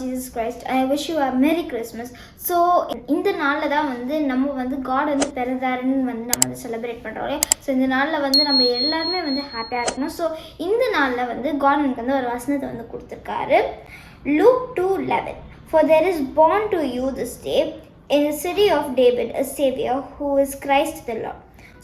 Jesus Christ I wish you a Merry Christmas so இந்த நாளில் தான் வந்து நம்ம வந்து காட் வந்து பிறந்தாருன்னு வந்து நம்ம வந்து செலிப்ரேட் பண்ணுறோம் ஸோ இந்த நாளில் வந்து நம்ம எல்லாருமே வந்து ஹாப்பியாக இருக்கணும். ஸோ இந்த நாளில் வந்து காட் எனக்கு வந்து ஒரு வசனத்தை வந்து கொடுத்துருக்காரு. Luke two eleven for there is born to you this day in the city of David a Savior who is Christ the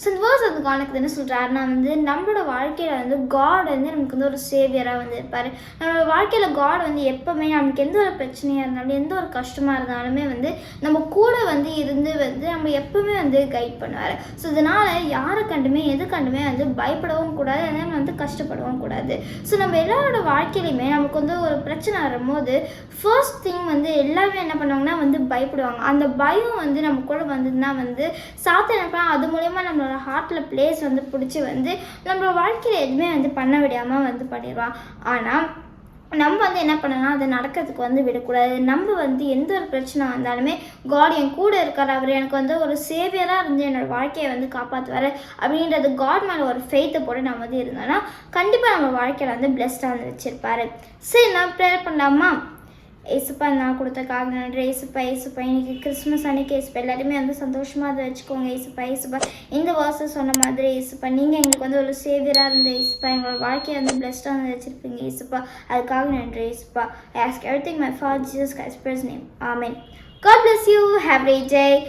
so இந்த வேர்ஸ் வந்து கானுக்கு என்ன சொல்கிறாருன்னா வந்து நம்மளோட வாழ்க்கையில் வந்து காட் வந்து நமக்கு வந்து ஒரு சேவியராக வந்து இருப்பார் நம்மளோட வாழ்க்கையில் காட் வந்து எப்போவுமே நமக்கு எந்த ஒரு பிரச்சனையாக இருந்தாலும் எந்த ஒரு கஷ்டமாக இருந்தாலுமே வந்து நம்ம கூட வந்து இருந்து வந்து நம்ம எப்போவுமே வந்து கைட் பண்ணுவார். ஸோ இதனால் யாரை கண்டுமே எது கண்டுமே வந்து பயப்படவும் கூடாது அதே வந்து கஷ்டப்படவும் கூடாது. ஸோ நம்ம எல்லாரோட வாழ்க்கையிலையுமே நமக்கு வந்து ஒரு பிரச்சனை வரும்போது ஃபர்ஸ்ட் திங் வந்து எல்லாருமே என்ன பண்ணுவாங்கன்னா வந்து பயப்படுவாங்க. அந்த பயம் வந்து நம்ம கூட வந்ததுன்னா வந்து சாத்த என்ன அது மூலயமா ஹார்ட்டில் பிளேஸ் வந்து பிடிச்சி வந்து நம்மளோட வாழ்க்கையில் எதுவுமே வந்து பண்ண விடாமல் வந்து பண்ணிடுவான் ஆனால் நம்ம வந்து என்ன பண்ணலாம்? அதை நடக்கிறதுக்கு வந்து விடக்கூடாது. நம்ம வந்து எந்த ஒரு பிரச்சனை வந்தாலுமே காட் என் கூட இருக்கார். அவர் எனக்கு வந்து ஒரு சேவியராக இருந்து என்னோடய வாழ்க்கையை வந்து காப்பாற்றுவார் அப்படின்றது காட் மேலே ஒரு ஃபெய்த்தை போட்டு நம்ம வந்து இருந்தோம்னா கண்டிப்பாக நம்ம வாழ்க்கையில் வந்து பிளெஸ்டாக வந்து வச்சுருப்பாரு. சரி நான் ப்ரேயர் பண்ணலாமா? ஏசுப்பா நான் கொடுத்தக்காக நன்றி. ஏசுப்பா ஏசுப்பா இன்னைக்கு கிறிஸ்மஸ் அன்னைக்கு ஏசுப்பா எல்லாருமே வந்து சந்தோஷமாக அதை வச்சுக்கோங்க. ஏசுப்பா ஏசுப்பா இந்த வருஷம் சொன்ன மாதிரி ஏசுப்பா நீங்கள் எங்களுக்கு வந்து ஒரு சேவியராக இருந்த ஏசுப்பா எங்களோட வாழ்க்கையை வந்து பிளஸ்டாக வந்து வச்சுருப்பீங்க. ஏசுப்பா அதுக்காக நன்றி. ஏசுப்பா I ask everything my father Jesus Christ name amen God bless you Have a great